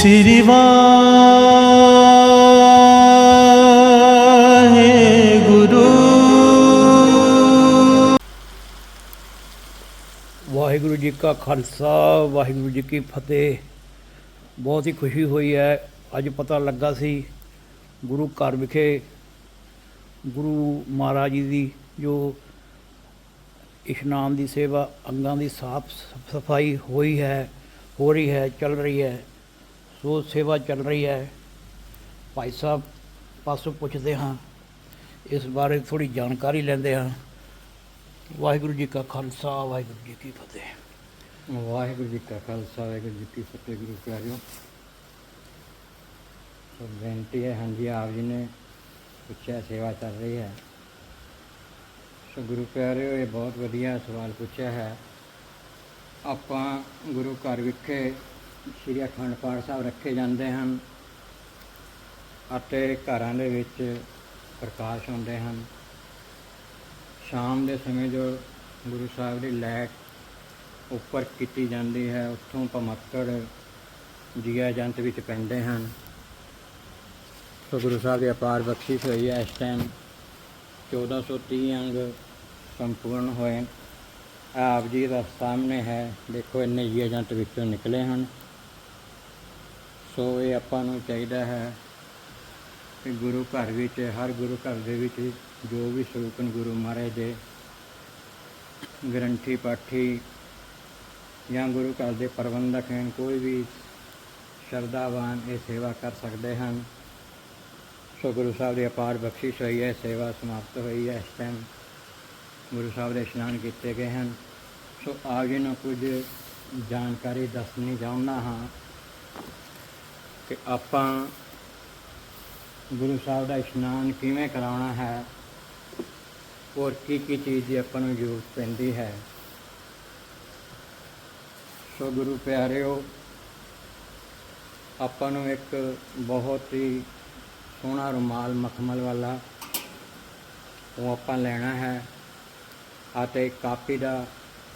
ਸ੍ਰੀ ਵਾਹਿਗੁਰੂ ਵਾਹਿਗੁਰੂ ਜੀ ਕਾ ਖਾਲਸਾ, ਵਾਹਿਗੁਰੂ ਜੀ ਕੀ ਫਤਿਹ। ਬਹੁਤ ਹੀ ਖੁਸ਼ੀ ਹੋਈ ਹੈ, ਅੱਜ ਪਤਾ ਲੱਗਾ ਸੀ ਗੁਰੂ ਘਰ ਵਿਖੇ ਗੁਰੂ ਮਹਾਰਾਜ ਜੀ ਦੀ ਜੋ ਇਸ਼ਨਾਨ ਦੀ ਸੇਵਾ, ਅੰਗਾਂ ਦੀ ਸਾਫ਼ ਸਫ਼ਾਈ ਹੋਈ ਹੈ, ਹੋ ਰਹੀ ਹੈ, ਚੱਲ ਰਹੀ ਹੈ। ਸੋ ਸੇਵਾ ਚੱਲ ਰਹੀ ਹੈ, ਭਾਈ ਸਾਹਿਬ ਪਾਸੋਂ ਪੁੱਛਦੇ ਹਾਂ, ਇਸ ਬਾਰੇ ਥੋੜੀ ਜਾਣਕਾਰੀ ਲੈਂਦੇ ਹਾਂ। ਵਾਹਿਗੁਰੂ ਜੀ ਕਾ ਖਾਲਸਾ, ਵਾਹਿਗੁਰੂ ਜੀ ਕੀ ਫਤਿਹ। ਵਾਹਿਗੁਰੂ ਜੀ ਕਾ ਖਾਲਸਾ, ਵਾਹਿਗੁਰੂ ਜੀ ਕੀ ਫਤਿਹ, ਗੁਰੂ ਪਿਆਰਿਓ। ਸੋ ਬੇਨਤੀ ਹੈ, ਹਾਂਜੀ, ਆਪ ਜੀ ਨੇ ਪੁੱਛਿਆ, ਸੇਵਾ ਚੱਲ ਰਹੀ ਹੈ। ਸੋ ਗੁਰੂ ਪਿਆਰਿਓ, ਇਹ ਬਹੁਤ ਵਧੀਆ ਸਵਾਲ ਪੁੱਛਿਆ ਹੈ। ਆਪਾਂ ਗੁਰੂ ਘਰ ਵਿਖੇ ਸ੍ਰੀ ਅਖੰਡ ਪਾਠ ਸਾਹਿਬ ਰੱਖੇ ਜਾਂਦੇ ਹਨ ਅਤੇ ਘਰਾਂ ਦੇ ਵਿੱਚ ਪ੍ਰਕਾਸ਼ ਹੁੰਦੇ ਹਨ। ਸ਼ਾਮ ਦੇ ਸਮੇਂ ਜੋ ਗੁਰੂ ਸਾਹਿਬ ਦੀ ਲਾਈਟ ਉੱਪਰ ਕੀਤੀ ਜਾਂਦੀ ਹੈ, ਉੱਥੋਂ ਭਮੱਕੜ ਜੀਆ ਜੰਤ ਵਿੱਚ ਪੈਂਦੇ ਹਨ। ਸੋ ਗੁਰੂ ਸਾਹਿਬ ਦੀ ਅਪਾਰ ਬਖਸ਼ਿਸ਼ ਹੋਈ ਹੈ। ਇਸ ਟਾਈਮ 1430 ਅੰਗ ਸੰਪੂਰਨ ਹੋਏ। ਆਪ ਜੀ ਦਾ ਸਾਹਮਣੇ ਹੈ। ਦੇਖੋ, ਇੰਨੇ ਜੀਆ ਜੰਤ ਵਿੱਚੋਂ ਨਿਕਲੇ ਹਨ। ਸੋ ਇਹ ਆਪਾਂ ਨੂੰ ਚਾਹੀਦਾ ਹੈ ਕਿ ਗੁਰੂ ਘਰ ਵਿੱਚ, ਹਰ ਗੁਰੂ ਘਰ ਦੇ ਵਿੱਚ ਜੋ ਵੀ ਸਰੂਪਨ ਗੁਰੂ ਮਹਾਰਾਜ ਦੇ ਗ੍ਰੰਥੀ, ਪਾਠੀ ਜਾਂ ਗੁਰੂ ਘਰ ਦੇ ਪ੍ਰਬੰਧਕ ਹਨ, ਕੋਈ ਵੀ ਸ਼ਰਧਾਵਾਨ ਇਹ ਸੇਵਾ ਕਰ ਸਕਦੇ ਹਨ। ਸੋ ਗੁਰੂ ਸਾਹਿਬ ਦੀ ਅਪਾਰ ਬਖਸ਼ਿਸ਼ ਹੋਈ ਹੈ, ਸੇਵਾ ਸਮਾਪਤ ਹੋਈ ਹੈ। ਇਸ ਟਾਈਮ ਗੁਰੂ ਸਾਹਿਬ ਦੇ ਇਸ਼ਨਾਨ ਕੀਤੇ ਗਏ ਹਨ। ਸੋ ਆਪ ਜੀ ਨੂੰ ਕੁਝ ਜਾਣਕਾਰੀ ਦੱਸਣੀ ਚਾਹੁੰਦਾ ਹਾਂ। ਕਿ ਆਪਾਂ ਗੁਰੂ ਸਾਹਿਬ ਦਾ ਇਸ਼ਨਾਨ ਕਿਵੇਂ ਕਰਾਉਣਾ ਹੈ ਔਰ ਕੀ ਕੀ ਚੀਜ਼ ਦੀ ਆਪਾਂ ਨੂੰ ਜ਼ਰੂਰਤ ਪੈਂਦੀ ਹੈ। ਸੋ ਗੁਰੂ ਪਿਆਰਿਓ, ਆਪਾਂ ਨੂੰ ਇੱਕ ਬਹੁਤ ਹੀ ਸੋਹਣਾ ਰੁਮਾਲ ਮਖਮਲ ਵਾਲਾ ਉਹ ਆਪਾਂ ਲੈਣਾ ਹੈ ਅਤੇ ਕਾਪੀ ਦਾ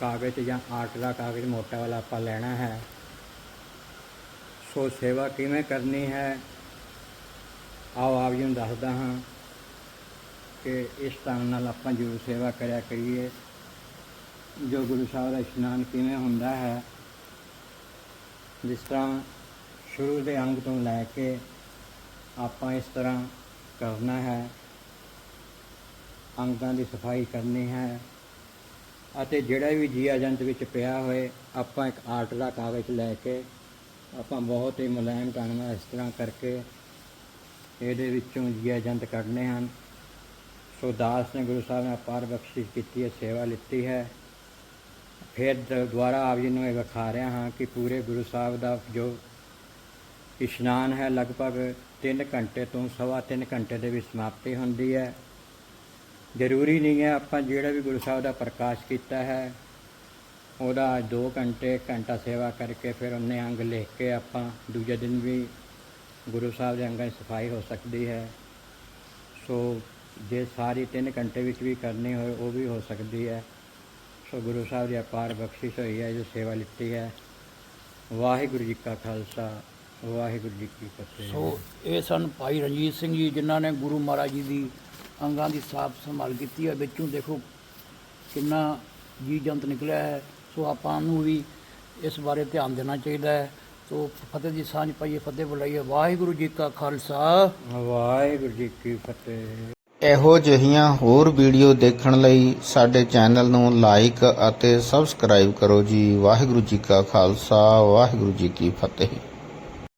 ਕਾਗਜ਼ ਜਾਂ ਆਰਟ ਦਾ ਕਾਗਜ਼ ਮੋਟਾ ਵਾਲਾ ਆਪਾਂ ਲੈਣਾ ਹੈ। ਸੋ ਸੇਵਾ ਕਿਵੇਂ ਕਰਨੀ ਹੈ? ਆਓ ਆਪ ਜੀ ਨੂੰ ਦੱਸਦਾ ਹਾਂ ਕਿ ਇਸ ਤਰ੍ਹਾਂ ਨਾਲ ਆਪਾਂ ਜ਼ਰੂਰ ਸੇਵਾ ਕਰਿਆ ਕਰੀਏ। ਜੋ ਗੁਰੂ ਸਾਹਿਬ ਦਾ ਇਸ਼ਨਾਨ ਕਿਵੇਂ ਹੁੰਦਾ ਹੈ, ਜਿਸ ਤਰ੍ਹਾਂ ਸ਼ੁਰੂ ਦੇ ਅੰਗ ਤੋਂ ਲੈ ਕੇ ਆਪਾਂ ਇਸ ਤਰ੍ਹਾਂ ਕਰਨਾ ਹੈ, ਅੰਗਾਂ ਦੀ ਸਫ਼ਾਈ ਕਰਨੀ ਹੈ ਅਤੇ ਜਿਹੜਾ ਵੀ ਜੀਆ ਜੰਤ ਵਿੱਚ ਪਿਆ ਹੋਏ, ਆਪਾਂ ਇੱਕ ਆਰਟ ਦਾ ਕਾਗਜ਼ ਲੈ ਕੇ ਆਪਾਂ ਬਹੁਤ ਹੀ ਮੁਲਾਇਮ ਢੰਗ ਨਾਲ ਇਸ ਤਰ੍ਹਾਂ ਕਰਕੇ ਇਹਦੇ ਵਿੱਚੋਂ ਜੀਆ ਜੰਤ ਕੱਢਨੇ ਹਨ। ਸੋ ਦਾਸ ਨੇ ਗੁਰੂ ਸਾਹਿਬ ਨੇ ਅਪਾਰ ਬਖਸ਼ਿਸ਼ ਕੀਤੀ ਹੈ, ਸੇਵਾ ਲਿੱਤੀ ਹੈ। ਫਿਰ ਦ- ਦੁਬਾਰਾ ਆਪ ਜੀ ਨੂੰ ਇਹ ਵਿਖਾ ਰਿਹਾ ਹਾਂ ਕਿ ਪੂਰੇ ਗੁਰੂ ਸਾਹਿਬ ਦਾ ਜੋ ਇਸ਼ਨਾਨ ਹੈ, ਲਗਭਗ 3 ਘੰਟੇ ਤੋਂ ਸਵਾ ਤਿੰਨ ਘੰਟੇ ਦੇ ਵਿੱਚ ਸਮਾਪਤੀ ਹੁੰਦੀ ਹੈ। ਜ਼ਰੂਰੀ ਨਹੀਂ ਹੈ ਆਪਾਂ ਜਿਹੜਾ ਵੀ ਗੁਰੂ ਸਾਹਿਬ ਦਾ ਪ੍ਰਕਾਸ਼ ਕੀਤਾ ਹੈ ਉਹਦਾ 2 ਘੰਟੇ ਘੰਟਾ ਸੇਵਾ ਕਰਕੇ ਫਿਰ ਉਹਨੇ ਅੰਗ ਲਿਖ ਕੇ ਆਪਾਂ ਦੂਜੇ ਦਿਨ ਵੀ ਗੁਰੂ ਸਾਹਿਬ ਦੇ ਅੰਗਾਂ ਦੀ ਸਫ਼ਾਈ ਹੋ ਸਕਦੀ ਹੈ। ਸੋ ਜੇ ਸਾਰੀ 3 ਘੰਟੇ ਵਿੱਚ ਵੀ ਕਰਨੀ ਹੋਏ, ਉਹ ਵੀ ਹੋ ਸਕਦੀ ਹੈ। ਸੋ ਗੁਰੂ ਸਾਹਿਬ ਦੀ ਅਪਾਰ ਬਖਸ਼ਿਸ਼ ਹੋਈ ਹੈ, ਜੋ ਸੇਵਾ ਲਿੱਤੀ ਹੈ। ਵਾਹਿਗੁਰੂ ਜੀ ਕਾ ਖਾਲਸਾ, ਵਾਹਿਗੁਰੂ ਜੀ ਕੀ ਫਤਿਹ। ਸੋ ਇਹ ਸਨ ਭਾਈ ਰਣਜੀਤ ਸਿੰਘ ਜੀ, ਜਿਨ੍ਹਾਂ ਨੇ ਗੁਰੂ ਮਹਾਰਾਜ ਜੀ ਦੀ ਅੰਗਾਂ ਦੀ ਸਾਫ਼ ਸੰਭਾਲ ਕੀਤੀ ਹੈ। ਵਿੱਚੋਂ ਦੇਖੋ ਕਿੰਨਾ ਜੀ ਜੰਤ ਨਿਕਲਿਆ ਹੈ। ਸੋ ਆਪਾਂ ਨੂੰ ਵੀ ਇਸ ਬਾਰੇ ਧਿਆਨ ਦੇਣਾ ਚਾਹੀਦਾ ਹੈ। ਸੋ ਫਤਿਹ ਦੀ ਸਾਂਝ ਪਾਈਏ ਫਤਿਹ ਬੁਲਾਈਏ। ਵਾਹਿਗੁਰੂ ਜੀ ਕਾ ਖਾਲਸਾ। ਵਾਹਿਗੁਰੂ ਜੀ ਕੀ ਫਤਿਹ। ਇਹੋ ਜਿਹੀਆਂ ਹੋਰ ਵੀਡੀਓ ਦੇਖਣ ਲਈ ਸਾਡੇ ਚੈਨਲ ਨੂੰ ਲਾਈਕ ਅਤੇ ਸਬਸਕ੍ਰਾਈਬ ਕਰੋ ਜੀ। ਵਾਹਿਗੁਰੂ ਜੀ ਕਾ ਖਾਲਸਾ ਵਾਹਿਗੁਰੂ ਜੀ ਕੀ ਫਤਿਹ।